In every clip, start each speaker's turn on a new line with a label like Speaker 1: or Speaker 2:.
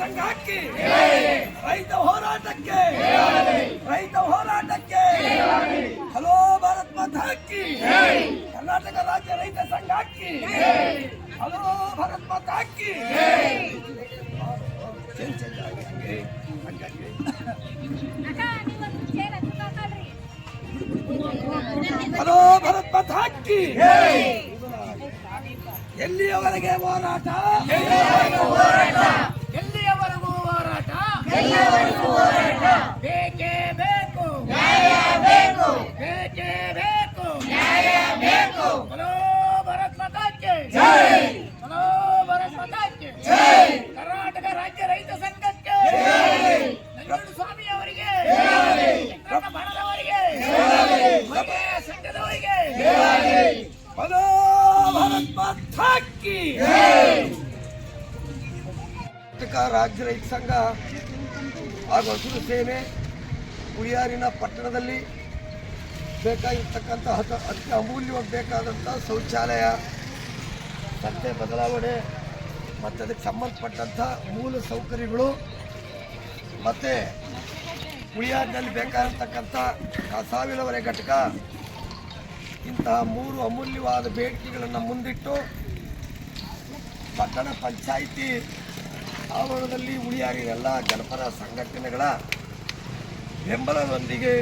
Speaker 1: ಸಂಘಕ್ಕೆ. ರೈತ ಹೋರಾಟಕ್ಕೆ. ರೈತ ಹೋರಾಟಕ್ಕೆ. ಹಲೋ ಭಾರತ್ ಮಾತಾಕಿ ಕರ್ನಾಟಕ ರಾಜ್ಯ ರೈತ ಸಂಘಕ್ಕೆ. ಹಲೋ ಭಾರತ್ ಮಾತಾಕಿ ಹಲೋ ಭರತ್ ಮಾತಾಕಿ ಎಲ್ಲಿಯವರೆಗೆ ಹೋರಾಟ ಎಲ್ಲಿಯವರೆಗೂ ಹೋರಾಟ ಬೇಕೇ ಬೇಕು ಬೇಕೇ ಬೇಕು ಹಲೋ ಭರತ್ ಮಾತಾಕ್ಕೆ ಹಲೋ ಭರತ್ ಮಾತಾಕ್ಕೆ ಕರ್ನಾಟಕ ರಾಜ್ಯ ರೈತ ಸಂಘಕ್ಕೆ ನಂಜುಂಡ ಸ್ವಾಮಿ ಅವರಿಗೆ ಬಣದವರಿಗೆ ಮಹಿಳೆಯ ಸಂಘದವರಿಗೆ ಹಲೋ ಭರತ್ ಮಾತಾಕ್ಕೆ ಕರ್ನಾಟಕ ರಾಜ್ಯ ರೈತ ಸಂಘ ಹಾಗೂ ಹಸಿರು ಸೇನೆ ಹುಳಿಯಾರಿನ ಪಟ್ಟಣದಲ್ಲಿ ಬೇಕಾಗಿರ್ತಕ್ಕಂಥ ಹತ ಅತಿ ಅಮೂಲ್ಯವಾಗಿ ಬೇಕಾದಂಥ ಶೌಚಾಲಯ, ಸತ್ತೆ ಬದಲಾವಣೆ ಮತ್ತು ಅದಕ್ಕೆ ಸಂಬಂಧಪಟ್ಟಂಥ ಮೂಲ ಸೌಕರ್ಯಗಳು ಮತ್ತು ಹುಳಿಯಾರಿನಲ್ಲಿ ಬೇಕಾಗಿರ್ತಕ್ಕಂಥ ಸಾವಿರವರೆ ಘಟಕ, ಇಂತಹ ಮೂರು ಅಮೂಲ್ಯವಾದ ಬೇಡಿಕೆಗಳನ್ನು ಮುಂದಿಟ್ಟು ಪಟ್ಟಣ ಪಂಚಾಯಿತಿ ಆವರಣದಲ್ಲಿ ಉಳಿಯಾರಿ ಎಲ್ಲ ಜನಪರ ಸಂಘಟನೆಗಳ ಬೆಂಬಲದೊಂದಿಗೆ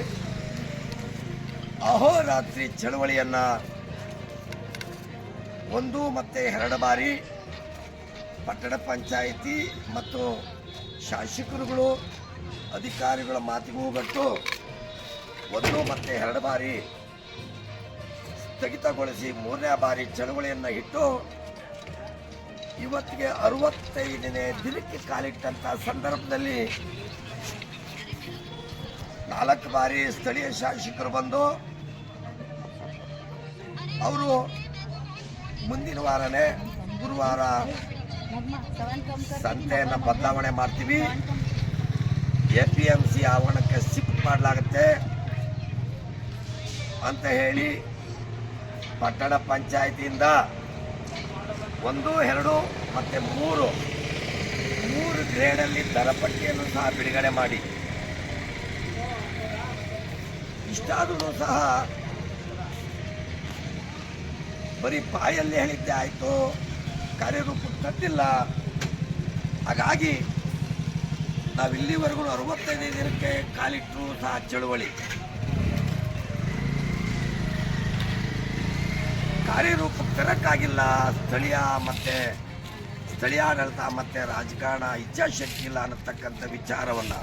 Speaker 1: ಅಹೋರಾತ್ರಿ ಚಳವಳಿಯನ್ನ ಒಂದು ಮತ್ತೆ ಎರಡು ಬಾರಿ ಪಟ್ಟಣ ಪಂಚಾಯಿತಿ ಮತ್ತು ಶಾಸಕರುಗಳು, ಅಧಿಕಾರಿಗಳ ಮಾತಿಗೂ ಗಟ್ಟು ಒಂದು ಮತ್ತೆ ಎರಡು ಬಾರಿ ಸ್ಥಗಿತಗೊಳಿಸಿ ಮೂರನೇ ಬಾರಿ ಚಳವಳಿಯನ್ನು ಇಟ್ಟು ಇವತ್ತಿಗೆ ಅರವತ್ತೈದನೇ ದಿನಕ್ಕೆ ಕಾಲಿಟ್ಟಂತ ಸಂದರ್ಭದಲ್ಲಿ ನಾಲ್ಕು ಬಾರಿ ಸ್ಥಳೀಯ ಶಾಸಕರು ಬಂದು ಅವರು ಮುಂದಿನ ವಾರನೇ ಗುರುವಾರ ಸಂತೆಯನ್ನು ಬದಲಾವಣೆ ಮಾಡ್ತೀವಿ. ಎ ಪಿ ಎಂ ಸಿ ಆವರಣಕ್ಕೆ ಶಿಫ್ಟ್ ಮಾಡಲಾಗುತ್ತೆ ಅಂತ ಹೇಳಿ ಪಟ್ಟಣ ಪಂಚಾಯತಿಯಿಂದ ಒಂದು, ಎರಡು, ಮತ್ತು ಮೂರು. ಮೂರು ಗ್ರೇಡಲ್ಲಿ ದರಪಟ್ಟಿಯನ್ನು ಸಹ ಬಿಡುಗಡೆ ಮಾಡಿ. ಇಷ್ಟಾದರೂ ಸಹ ಬರೀ ಬಾಯಲ್ಲಿ ಹೇಳಿದ್ದೆ ಆಯಿತು ಕಾರ್ಯರೂಪಕ್ಕೆ ತಂದಿಲ್ಲ ಹಾಗಾಗಿ ನಾವು ಇಲ್ಲಿವರೆಗೂ ಅರವತ್ತೈದು ದಿನಕ್ಕೆ ಕಾಲಿಟ್ಟರು ಸಹ ಚಳುವಳಿ. ಕಾರ್ಯರೂಪಕ್ಕೆ ತರಕ್ಕಾಗಿಲ್ಲ ಸ್ಥಳೀಯ ಮತ್ತೆ ಸ್ಥಳೀಯ ಆಡಳಿತ ಮತ್ತೆ ರಾಜಕಾರಣ ಇಚ್ಛಾಶಕ್ತಿ ಇಲ್ಲ ಅನ್ನತಕ್ಕಂಥ ವಿಚಾರವನ್ನ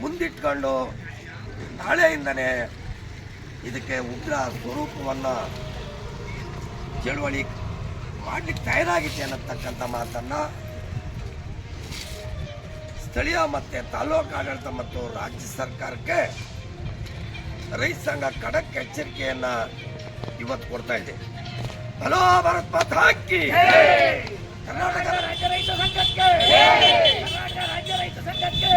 Speaker 1: ಮುಂದಿಟ್ಕೊಂಡು ನಾಳೆಯಿಂದನೇ ಇದಕ್ಕೆ ಉಗ್ರ ಸ್ವರೂಪವನ್ನು ಚಳುವಳಿ ಮಾಡಲಿಕ್ಕೆ ತಯಾರಾಗಿದೆ ಅನ್ನತಕ್ಕಂಥ ಮಾತನ್ನ ಸ್ಥಳೀಯ ಮತ್ತೆ ತಾಲೂಕು ಆಡಳಿತ ಮತ್ತು ರಾಜ್ಯ ಸರ್ಕಾರಕ್ಕೆ ರೈತ ಸಂಘ ಖಡಕ್ ಎಚ್ಚರಿಕೆಯನ್ನ ಇವತ್ತು ಕೊಡ್ತಾ ಇದೆ. ಹಲೋ, ಭಾರತ್ ಮಾತಾ ಹಾಕಿ ಕರ್ನಾಟಕ ರಾಜ್ಯ ರೈತ ಸಂಘಕ್ಕೆ ಕರ್ನಾಟಕ ರಾಜ್ಯ ರೈತ ಸಂಘಕ್ಕೆ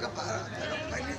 Speaker 1: tagapalit.